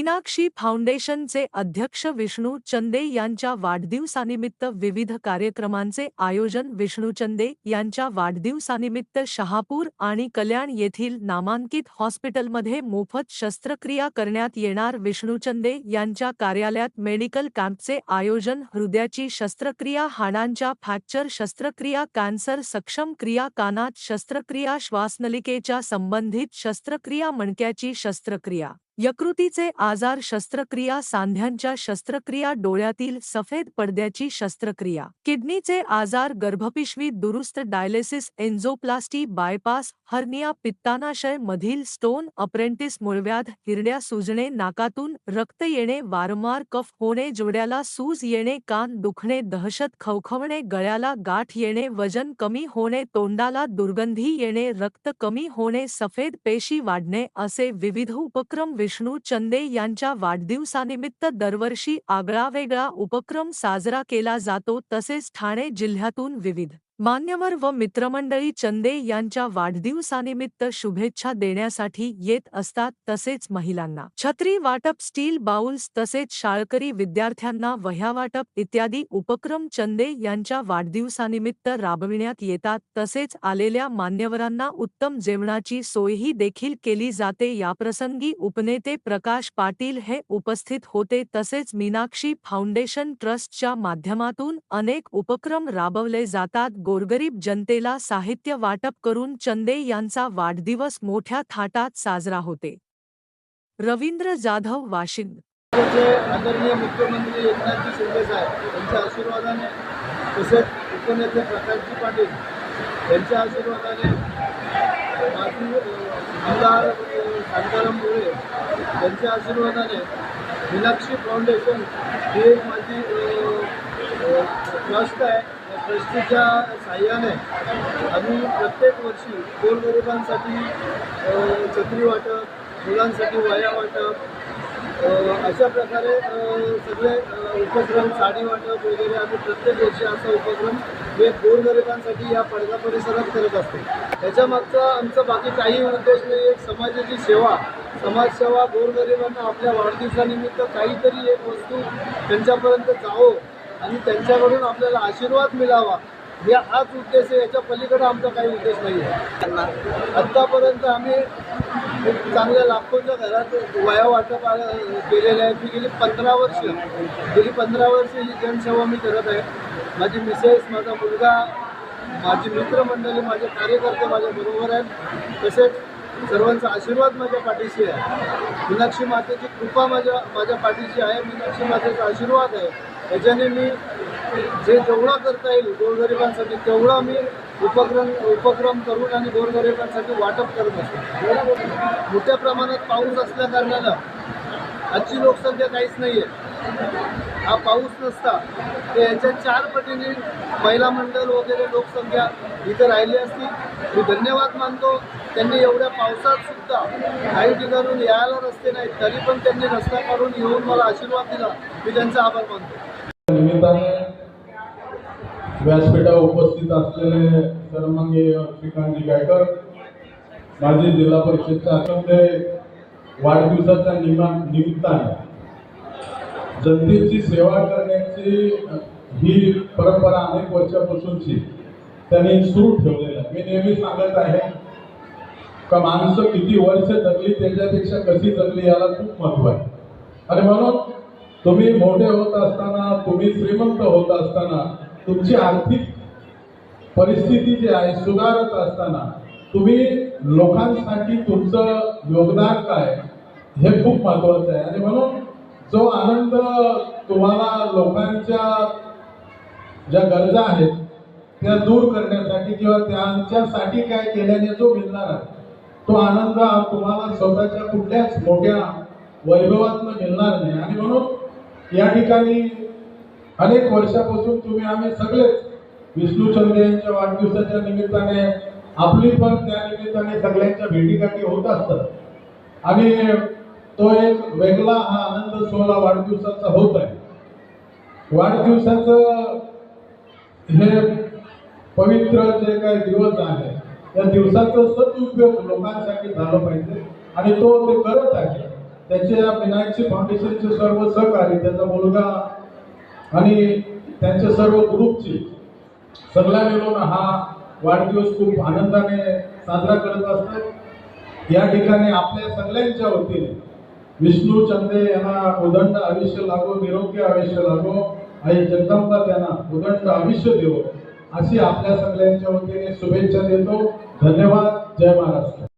मीनाक्षी फाउंडेशनचे अध्यक्ष विष्णू चंदे वाढदिवसानिमित्त विविध कार्यक्रमांचे आयोजन विष्णू चंदे यांच्या वाढदिवसानिमित्त कल्याण येथील नामांकित हॉस्पिटलमध्ये मोफत शस्त्रक्रिया करण्यात येणार विष्णू चंदे यांच्या कार्यालयात मेडिकल कॅम्पचे आयोजन, हृदयाची शस्त्रक्रिया, हाडांच्या फ्रॅक्चर शस्त्रक्रिया, कॅन्सर सक्षम क्रिया, कानात शस्त्रक्रिया, श्वासनलिकेच्या संबंधित शस्त्रक्रिया, मणक्याची शस्त्रक्रिया. यकृतीचे आजार शस्त्रक्रिया सांध्यांच्या शस्त्रक्रिया डोळ्यातील सफेद पडद्याची शस्त्रक्रिया. किडनीचे आजार गर्भपिशवी दुरुस्त डायलिसिस एन्झोप्लास्टी बायपास हर्निया पित्तानाशय मधील स्टोन अप्रेंटिस मुळव्याध हिरड्या सुजणे नाकातून रक्त येणे वारंवार कफ होणे जोड्याला सूज येणे कान दुखणे दहशत खवखवणे गळ्याला गाठ येणे वजन कमी होणे तोंडाला दुर्गंधी येणे रक्त कमी होणे सफेद पेशी वाढणे असे विविध उपक्रम विष्णू चंदे यांच्या वाढदिवसानिमित्त दरवर्षी आगळावेगळा उपक्रम साजरा केला जातो तसेच ठाणे जिल्ह्यातून विविध मान्यवर व मित्रमंडळी चंदे यांच्या वाढदिवसानिमित्त शुभेच्छा देण्यासाठी येत असतात तसेच महिलांना. छत्री वाटप स्टील बाउल्स तसेच शाळकरी विद्यार्थ्यांना वह्या वाटप इत्यादी उपक्रम चंदे यांच्या वाढदिवसानिमित्त राबविण्यात येतात. तसेच आलेल्या मान्यवरांना उत्तम जेवणाची सोयही देखील केली जाते. याप्रसंगी उपनेते प्रकाश पाटील हे उपस्थित होते. तसेच मीनाक्षी फाउंडेशन ट्रस्टच्या माध्यमातून अनेक उपक्रम राबवले जातात. गोरगरीब जनतेला साहित्य वाटप करून चंदे यांचा वाढदिवस मोठ्या थाटात साजरा होते. रवींद्र जाधव वाशिंद. आदरणीय मुख्यमंत्री एकनाथजी शिंदे साहेब यांच्या आशीर्वादाने तसेच उपनेते प्रकाशजी पाटील यांच्या आशीर्वादाने माजी आमदार शांताराम मुळे यांच्या आशीर्वादाने मीनाक्षी फाउंडेशन ही एक माझी ट्रस्ट आहे. ट्रस्टीच्या साह्याने आम्ही प्रत्येक वर्षी गोरगरिबांसाठी छत्री वाटप मुलांसाठी वया वाटप अशा प्रकारे सगळे उपक्रम साडी वाटप वगैरे आम्ही प्रत्येक वर्षी असा उपक्रम हे गोरगरिबांसाठी या पडदा परिसरात करत असतो. त्याच्यामागचा आमचा बाकी काही उद्देश नाही एक समाजाची सेवा. समाजसेवा गोरगरिबांना आपल्या वाढदिवसानिमित्त काहीतरी एक वस्तू त्यांच्यापर्यंत जावो आणि त्यांच्याकडून आपल्याला आशीर्वाद मिळावा. या हाच उद्देश आहे. याच्या पलीकडे आमचा काही उद्देश नाही आहे आत्तापर्यंत आम्ही चांगल्या लाखोंच्या घरात वया वाटप केलेलं आहे. मी गेली पंधरा वर्ष. गेली पंधरा वर्ष ही जनसेवा मी करत आहे. माझी मिसेस माझा मुलगा माझी मित्रमंडळी माझे कार्यकर्ते माझ्याबरोबर आहेत. तसेच सर्वांचा आशीर्वाद माझ्या पाठीशी आहे. मीनाक्षी मातेची कृपा माझ्या माझ्या पाठीशी आहे. मीनाक्षी मातेचा आशीर्वाद आहे. त्याच्याने मी जे जेवढा करता येईल गोरगरिबांसाठी तेवढा मी उपक्रम उपक्रम करून आणि गोरगरिबांसाठी वाटप करत असतो. मोठ्या प्रमाणात पाऊस असल्या कारणानं आजची लोकसंख्या काहीच नाही आहे हा पाऊस नसता तर याच्या चार पटीने महिला मंडळ वगैरे लोकसंख्या इथं राहिली असती. मी धन्यवाद मानतो त्यांनी एवढ्या पावसात सुद्धा काही ठिकाणून यायला रस्ते नाहीत तरी पण त्यांनी रस्ता काढून येऊन मला आशीर्वाद दिला. मी त्यांचा आभार मानतो. निमित्ताने व्यासपीठावर उपस्थित असलेले सर्वमान्य श्रीकांतजी गायकर माजी जिल्हा परिषदच्या अध्यक्ष वाढदिवसाच्या निमा निमित्ताने जनतेची सेवा करण्याची ही परंपरा अनेक वर्षापासूनची त्यांनी सुरू ठेवलेली आहे. मी नेहमी सांगत आहे का माणसं किती वर्ष जगली त्याच्यापेक्षा कशी जगली याला खूप महत्त्व आहे. आणि म्हणून तुम्ही मोठे होत असताना तुम्ही श्रीमंत होत असताना तुमची आर्थिक परिस्थिती जी आहे सुधारत असताना तुम्ही लोकांसाठी तुमचं योगदान काय हे खूप महत्वाचं आहे. आणि म्हणून जो आनंद तुम्हाला लोकांच्या ज्या गरजा आहेत त्या दूर करण्यासाठी किंवा त्यांच्यासाठी काय केल्याने जो मिळणार आहे तो आनंद तुम्हाला स्वतःच्या कुठल्याच मोठ्या वैभवातनं मिळणार नाही. आणि म्हणून या ठिकाणी अनेक वर्षापासून तुम्ही आम्ही सगळेच विष्णू चंद्र यांच्या वाढदिवसाच्या निमित्ताने आपली पण त्या निमित्ताने सगळ्यांच्या भेटीगाठी होत असतात. आणि तो एक वेगळा हा आनंद सोहळा वाढदिवसाचा होत आहे. वाढदिवसाचं हे पवित्र जे काही दिवस आहे त्या दिवसाचा सदुपयोग लोकांसाठी झाला पाहिजे आणि तो ते करत आहे. त्याच्या विनायकचे फाउंडेशनचे सर्व सहकारी त्याचा मुलगा आणि त्यांच्या सर्व ग्रुपची सगळ्या मिळून हा वाढदिवस खूप आनंदाने साजरा करत असतात. या ठिकाणी आपल्या सगळ्यांच्या वतीने विष्णू चंदे यांना उदंड आयुष्य लागो निरोगी आयुष्य लागो आई जगदंबा त्यांना उदंड आयुष्य देवो अशी आपल्या सगळ्यांच्या वतीने शुभेच्छा देतो. धन्यवाद. जय महाराष्ट्र.